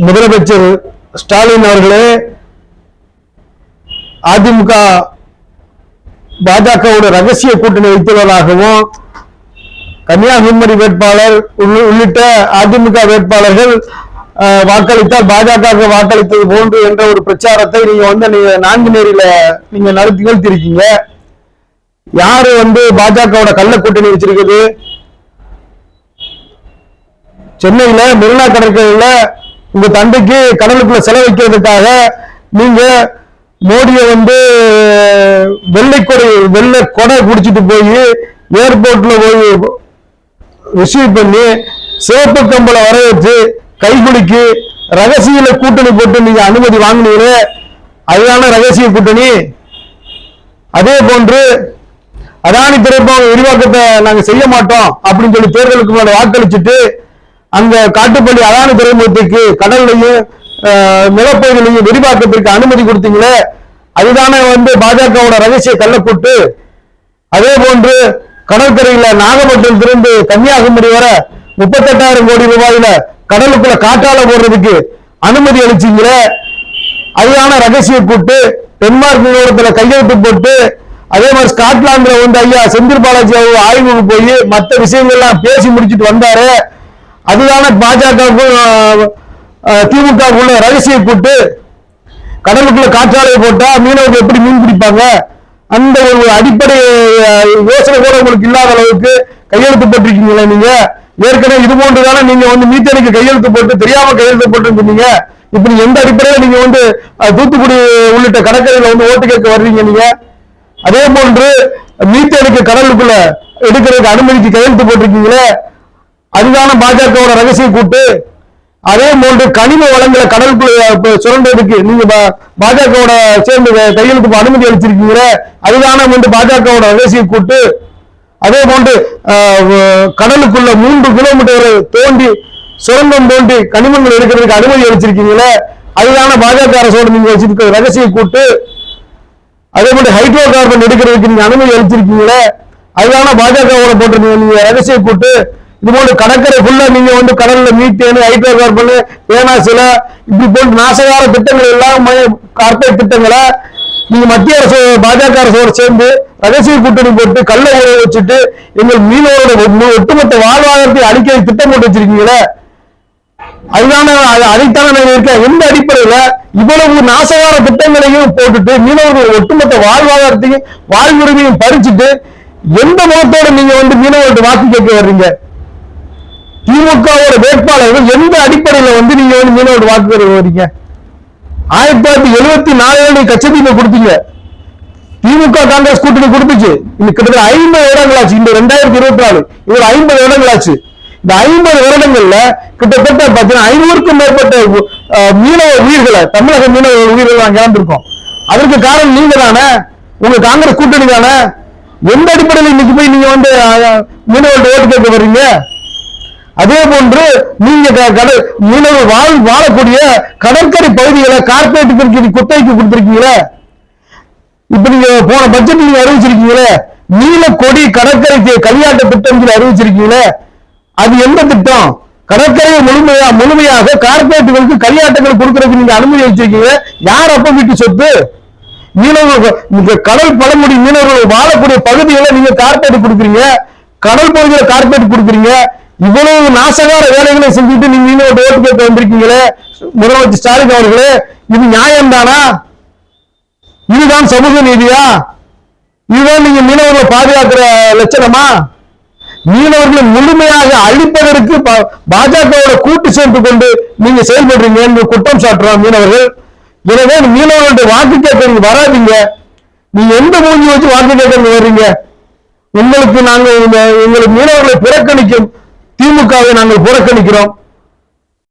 முதலமைச்சர் ஸ்டாலின் அவர்களே அதிமுக பாஜகவோட ரகசிய கூட்டணி வைத்துள்ளதாகவும் கன்னியாகுமரி வேட்பாளர் உள்ளிட்ட அதிமுக வேட்பாளர்கள் வாக்களித்தால் பாஜக வாக்களித்தது போன்று என்ற ஒரு பிரச்சாரத்தை நீங்க வந்து நீங்க நான்குநேரியில நீங்க நடத்தி நிகழ்த்திருக்கீங்க யாரு வந்து பாஜகவோட கள்ள கூட்டணி வச்சிருக்குது? சென்னையில மெரினா கடற்கரையில உங்க தந்தைக்கு கடலுக்குள்ள செலவழிக்கிறதுக்காக நீங்க மோடியை வந்து வெள்ளை கொடை வெள்ளை கொடை குடிச்சிட்டு போய் ஏர்போர்ட்ல போய் ரிசீவ் பண்ணி சிவப்பு கம்பளை வர வச்சு கைகுலுக்கி ரகசிய கூட்டணி போட்டு நீங்க அனுமதி வாங்கினீங்களே அதுதான ரகசிய கூட்டணி? அதே போன்று அதானி துறைமுக விரிவாக்கத்தை நாங்க செய்ய மாட்டோம் அப்படின்னு சொல்லி தேர்தலுக்கு முன்னாடி வாக்களிச்சுட்டு அந்த காட்டுப்பள்ளி அதான துறைமுகத்துக்கு கடல்லையும் நிலப்பகுதியிலையும் விரிவாக்கத்திற்கு அனுமதி கொடுத்தீங்களே அதுதானே வந்து பாஜகவோட ரகசிய கள்ளக்கூட்டு அதே போன்று கடற்கரையில நாகப்பட்டினத்திலிருந்து கன்னியாகுமரி வர முப்பத்தெட்டாயிரம் கோடி ரூபாயில கடலுக்குள்ள காற்றால போடுறதுக்கு அனுமதி அளிச்சீங்களே அதுதான ரகசிய கூட்டு டென்மார்க் நிறுவனத்துல கையெழுத்து போட்டு அதே மாதிரி ஸ்காட்லாந்துல வந்து ஐயா செந்தில் பாலாஜி அவர் ஆய்வுக்கு போய் மற்ற விஷயங்கள்லாம் பேசி முடிச்சிட்டு வந்தாரு. அதுதான பாஜகவுக்கும் திமுகவுக்குள்ள ரகசிய கூட்டு. கடலுக்குள்ள காற்றாலை போட்டா மீனவர்கள் எப்படி மீன் பிடிப்பாங்க? அந்த ஒரு அடிப்படை யோசனை கூட உங்களுக்கு இல்லாத அளவுக்கு கையெழுத்து போட்டிருக்கீங்களே நீங்க. ஏற்கனவே இது போன்றுதானே நீங்க வந்து மீத்தேனுக்கு கையெழுத்து போட்டு தெரியாம கையெழுத்து போட்டுருந்தீங்க. இப்படி எந்த அடிப்படையில நீங்க வந்து தூத்துக்குடி உள்ளிட்ட கடற்கரையில வந்து ஓட்டு கேட்க வர்றீங்க நீங்க? அதே போன்று மீத்தேனுக்கு கடலுக்குள்ள எடுக்கிறதுக்கு அனுமதிக்கு கையெழுத்து போட்டிருக்கீங்களே. அதுதான பாஜகவோட ரகசிய கூட்டு அதே போன்று கனிம வளங்களை கடலுக்குள்ள சுரண்டதுக்கு நீங்க பா- பாஜகவோட சேர்ந்து கையெழுத்து அனுமதி அளிச்சிருக்கீங்க. அதுதான வந்து பாஜகவோட ரகசிய கூட்டு அதே போன்று கடலுக்குள்ள மூன்று கிலோமீட்டர் தோண்டி சுரங்கம் தோண்டி கனிமங்கள் எடுக்கிறதுக்கு அனுமதி அளிச்சிருக்கீங்களே அதுதான பாஜக அரசோடு நீங்க வச்சிருக்கிற ரகசிய கூட்டு அதே மாதிரி ஹைட்ரோ கார்பன் எடுக்கிறதுக்கு நீங்க அனுமதி அளிச்சிருக்கீங்களே அதுதான பாஜகவோட போட்டிருக்கீங்க நீங்க ரகசிய கூட்டு இது போல கடற்கரை ஃபுல்லா நீங்க வந்து கடல்ல மீத்தேன் ஹைட்ரோ கார்பன் பேனாசில இப்படி போன்ற நாசகார திட்டங்கள் எல்லாம் கார்பரேட் திட்டங்களை நீங்க மத்திய அரசு பாஜக அரசோட சேர்ந்து ரகசிய கூட்டணி போட்டு கள்ள உறவு வச்சுட்டு எங்கள் மீனவரோட ஒட்டுமொத்த வாழ்வாதாரத்தை அழிக்க திட்டம் போட்டு வச்சிருக்கீங்களே? அதுதான அதைத்தான நான் இருக்கேன். எந்த அடிப்படையில இவ்வளவு நாசகார திட்டங்களையும் போட்டுட்டு மீனவர்கள் ஒட்டுமொத்த வாழ்வாதாரத்தையும் வாழ்வுரிமையும் பறிச்சுட்டு எந்த முகத்தோட நீங்க வந்து மீனவர்கள்ட்ட வாக்கு கேட்க வர்றீங்க? திமுகவோட வேட்பாளர்கள் எந்த அடிப்படையில வந்து நீங்க வந்து மீனவர் வாக்கு வர்றீங்க ஆயிரத்தி தொள்ளாயிரத்தி எழுபத்தி நாலு நீங்க கொடுத்தீங்க. திமுக காங்கிரஸ் கூட்டணி கொடுத்துச்சு. இன்னும் கிட்டத்தட்ட ஐம்பது வருடங்களாச்சு. இந்த ரெண்டாயிரத்தி இருபத்தி நாலு. இது ஐம்பது வருடங்களாச்சு. இந்த ஐம்பது வருடங்கள்ல கிட்டத்தட்ட பாத்தீங்கன்னா ஐநூறுக்கும் மேற்பட்ட மீனவ உயிர்களை தமிழக மீனவ உயிர்களை நாங்க இழந்திருக்கோம். அதற்கு காரணம் நீங்க தானே. உங்க காங்கிரஸ் கூட்டணி தானே. எந்த அடிப்படையில் இன்னைக்கு போய் நீங்க வந்து அஹ், மீனவர்கள்ட்ட ஓட்டு கேட்க வர்றீங்க அதே போன்று நீங்க கடல் மீனவர் வாழ் வாழக்கூடிய கடற்கரை பகுதிகளை கார்பரேட்டுக்கு குத்தகைக்கு கொடுத்திருக்கீங்களே? இப்ப நீங்க போன பட்ஜெட் நீங்க அறிவிச்சிருக்கீங்களே? நீலக்கொடி கடற்கரை தி- களியாட்ட திட்டம் சொல்லி அறிவிச்சிருக்கீங்களே? அது எந்த திட்டம்? கடற்கரையை முழுமையா முழுமையாக கார்பரேட்டுகளுக்கு கையாட்டங்கள் கொடுக்கறதுக்கு நீங்க அனுமதி வச்சிருக்கீங்க யார் அப்ப வீட்டு சொத்து? மீனவர்கள் கடல் பழங்குடி மீனவர்கள் வாழக்கூடிய பகுதிகளை நீங்க கார்பரேட் கொடுக்குறீங்க. கடல் பகுதியில கார்பரேட் கொடுக்குறீங்க. இவ்வளவு நாசகார வேலைகளை செஞ்சுட்டு நீங்க மீனவர்கள் ஓட்டு கேட்க வந்திருக்கீங்களே முதலமைச்சர் ஸ்டாலின் அவர்களே இது நியாயம் தானா இதுதான் சமூக நீதியா? இதுதான் நீங்க மீனவர்களை பாதுகாக்கிற லட்சணமா? மீனவர்களை முழுமையாக அழிப்பதற்கு பா- பாஜகவோட கூட்டு சேர்ந்து கொண்டு நீங்க செயல்படுறீங்க என்று குற்றம் சாட்டுறான் மீனவர்கள். எனவே மீனவர்கள்ட்ட வாக்கு கேட்க நீங்க வராதீங்க. நீங்க எந்த மூஞ்சி வச்சு வாக்கு கேட்க வர்றீங்க? உங்களுக்கு நாங்கள் எங்களுக்கு மீனவர்களை புறக்கணிக்கும் திமுகவை நாங்கள் புறக்கணிக்கிறோம்.